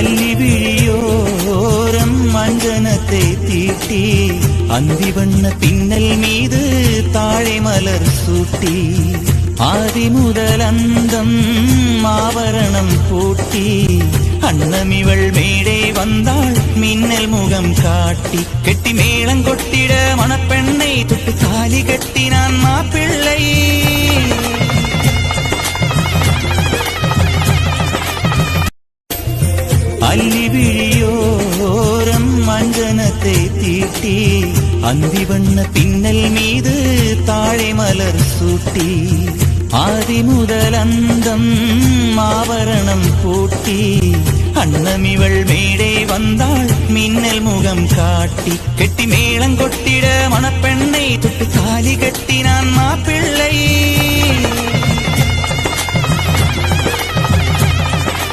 அல்லி விழியோரம் அஞ்சனத்தை தீட்டி அந்தி வண்ண பின்னல் மீது தாழை மலர் சூட்டி ஆதி முதல் அந்தம் ஆவரணம் பூட்டி அன்னமிவள் மேடை வந்தாள் மின்னல் முகம் காட்டி கெட்டி மேளங்கொட்டிட மணப்பெண்ணை அல்லி விழியோரம் மஞ்சனத்தை தீட்டி அந்தி வண்ண பின்னல் மீது தாழை மலர் சூட்டி ஆதி முதல் அந்தம் ஆவரணம் பூட்டி அன்னமிவள் மேடை வந்தாள் மின்னல் முகம் காட்டி கெட்டி மேளம் கொட்டிட மணப்பெண்ணை தொட்டு